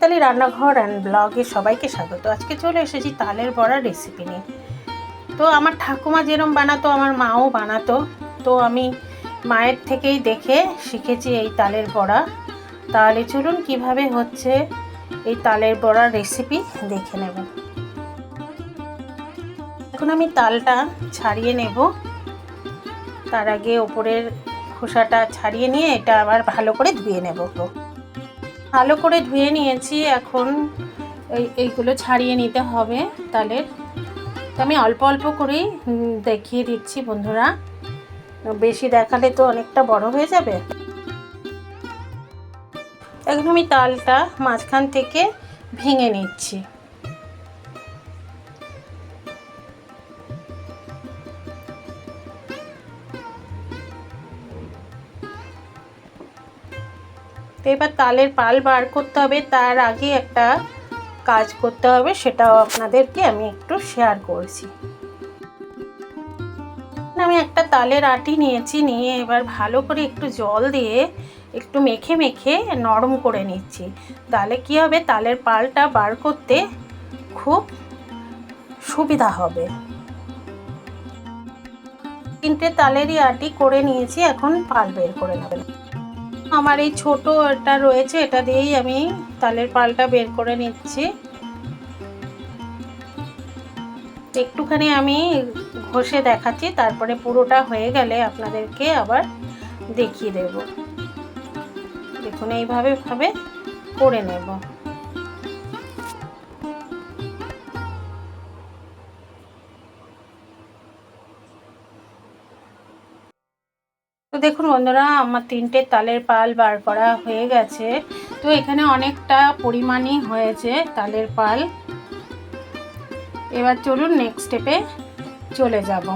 তাহলে রান্নাঘর অ্যান্ড ব্লগে সবাইকে স্বাগত। আজকে চলে এসেছি তালের বড়ার রেসিপি নিয়ে। তো আমার ঠাকুমা যেরম বানাতো, আমার মাও বানাতো। তো আমি মায়ের থেকেই দেখে শিখেছি এই তালের বড়া। তাহলে চলুন কীভাবে হচ্ছে এই তালের বড়ার রেসিপি দেখে নেব। এখন আমি তালটা ছাড়িয়ে নেব। তার আগে ওপরের খোসাটা ছাড়িয়ে নিয়ে এটা আবার ভালো করে ধুয়ে নেব। ভালো করে ধুয়ে নিয়েছি। এখন এই, এইগুলো ছাড়িয়ে নিতে হবে তালের তো আমি অল্প অল্প করেই দেখিয়ে দিচ্ছি বন্ধুরা। বেশি দেখালে তো অনেকটা বড় হয়ে যাবে। এখন আমি তালটা মাঝখান থেকে ভেঙে নিচ্ছি। তো এবার তালের পাল বার করতে হবে। তার আগে একটা কাজ করতে হবে, সেটাও আপনাদেরকে আমি একটু শেয়ার করছি। আমি একটা তালের আটি নিয়েছি, নিয়ে এবার ভালো করে একটু জল দিয়ে একটু মেখে মেখে নরম করে নিচ্ছি। তাহলে কি হবে? তালের পালটা বার করতে খুব সুবিধা হবে। তিনটে তালেরই আটি করে নিয়েছি, এখন পাল বের করে নেবেন আমার এই ছোটো এটা রয়েছে, এটা দিয়েই আমি তালের পালটা বের করে নিচ্ছি। একটুখানি আমি ঘষে দেখাচ্ছি, তারপরে পুরোটা হয়ে গেলে আপনাদেরকে আবার দেখিয়ে দেব। দেখুন, এইভাবে ভাবে করে নেব। তো দেখুন বন্ধুরা, আমার তিনটে তালের পাল বার করা হয়ে গেছে। তো এখানে অনেকটা পরিমাণই হয়েছে তালের পাল। এবার চলুন নেক্সট স্টেপে চলে যাব।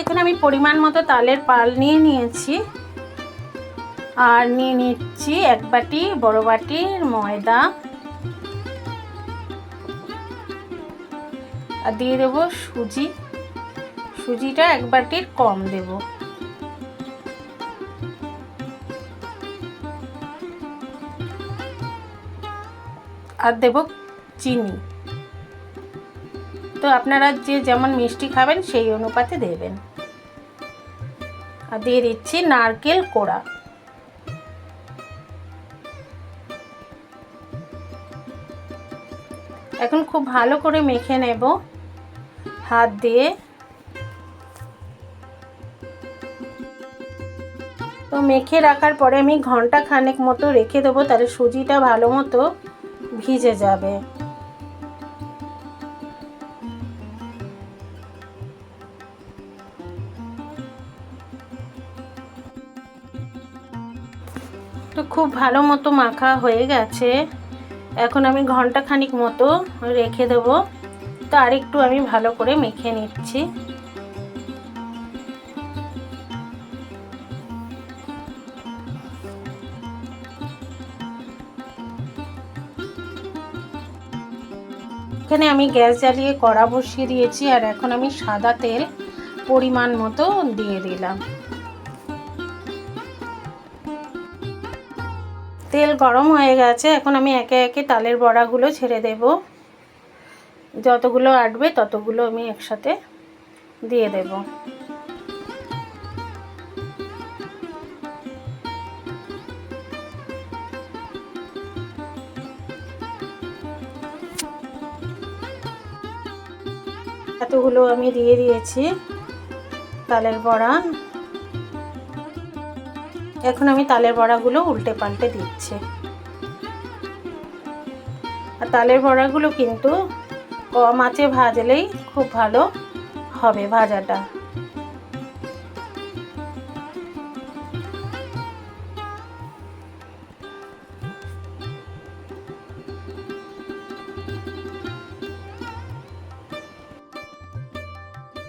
এখানে আমি পরিমাণ মতো তালের পাল নিয়ে নিয়েছি। আর নিয়ে নিচ্ছি এক বাটি বড় বাটির ময়দা। আর দিয়ে দেবো সুজি। সুজিটা এক বাটির কম দেব। আর দেব চিনি। তো আপনারা যে যেমন মিষ্টি খাবেন, সেই অনুপাতে দেবেন। আর দিয়ে দিচ্ছি নারকেল কোড়া। এখন খুব ভালো করে মেখে নেব। হাত দিয়ে তো মেখে রাখার পরে আমি ঘণ্টা খানেক মতো রেখে দেবো, তাহলে সুজিটা ভালো মতো ভিজে যাবে। তো খুব ভালো মতো মাখা হয়ে গেছে। এখন আমি ঘণ্টা খানিক মতো রেখে দেবো। তো আরেকটু আমি ভালো করে মেখে নিচ্ছি। এখানে আমি গ্যাস জ্বালিয়ে কড়া বসিয়ে দিয়েছি আর এখন আমি সাদা তেল পরিমাণ মতো দিয়ে দিলাম। তেল গরম হয়ে গেছে, এখন আমি একে একে তালের বড়াগুলো ছেড়ে দেব। যতগুলো আটবে ততগুলো আমি একসাথে দিয়ে দেব। এতগুলো আমি দিয়ে দিয়েছি তালের বড়া। এখন আমি তালের বড়াগুলো উল্টে পাল্টে দিচ্ছি। আর তালের বড়াগুলো কিন্তু কম আঁচে ভাজলেই খুব ভালো হবে ভাজাটা।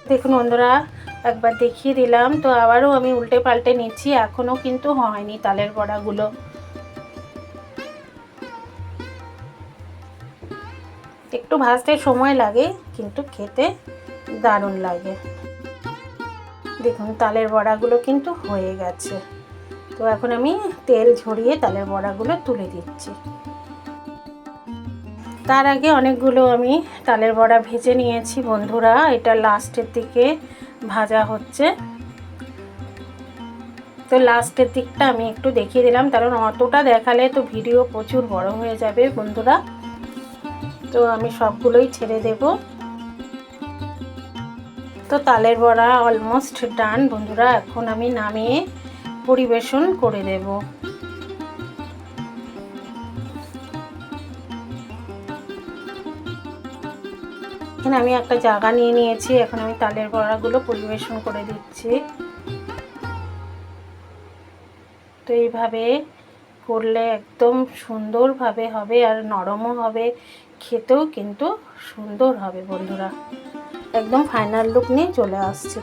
দেখুন বন্ধুরা, একবার দেখিয়ে দিলাম, তো আবারও আমি উল্টে পাল্টে নিচ্ছি এখনও কিন্তু হয়নি তালের বড়াগুলো। একটু ভাজতে সময় লাগে, কিন্তু খেতে দারুণ লাগে। দেখুন, তালের বড়াগুলো কিন্তু হয়ে গেছে। তো এখন আমি তেল ঝরিয়ে তালের বড়াগুলো তুলে দিচ্ছি। তার আগে অনেকগুলো আমি তালের বড়া ভেজে নিয়েছি, বন্ধুরা। এটা লাস্টের দিকে ভাজা হচ্ছে। তো লাস্টের দিকটা আমি একটু দেখিয়ে দিলাম, কারণ অতটা দেখালে তো ভিডিও প্রচুর বড় হয়ে যাবে, বন্ধুরা। তো আমি সবগুলোই ছেড়ে দেব। তো তালের বড়া অলমোস্ট ডান, বন্ধুরা। এখন আমি নামিয়ে পরিবেশন করে দেব। এখানে আমি একটা জায়গা নিয়ে নিয়েছি। এখন আমি তালের বড়াগুলো পরিবেশন করে দিচ্ছি। তো এইভাবে করলে একদম সুন্দরভাবে হবে আর নরমও হবে। খেতেও কিন্তু সুন্দর হবে বন্ধুরা। একদম ফাইনাল লুক নিয়ে চলে আসছে।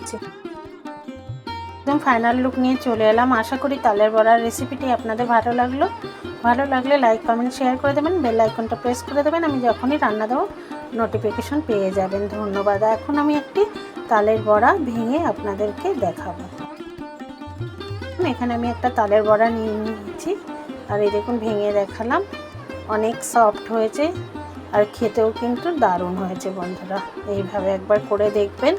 একদম ফাইনাল লুক নিয়ে চলে এলাম। আশা করি তালের বড়ার রেসিপিটি আপনাদের ভালো লাগল। ভালো লাগলে লাইক কমেন্ট শেয়ার করে দেবেন বেল আইকনটা প্রেস করে দেবেন, আমি যখনই রান্না দেবো নোটিফিকেশন পেয়ে যাবেন। ধন্যবাদ। এখন আমি একটি তালের বড়া ভেঙে আপনাদেরকে দেখাবো। এখানে আমি একটা তালের বড়া নিয়ে নিয়েছি। আর এই দেখুন, ভেঙে দেখালাম। অনেক সফট হয়েছে আর খেতেও কিন্তু দারুণ হয়েছে বন্ধুরা। এইভাবে একবার করে দেখবেন।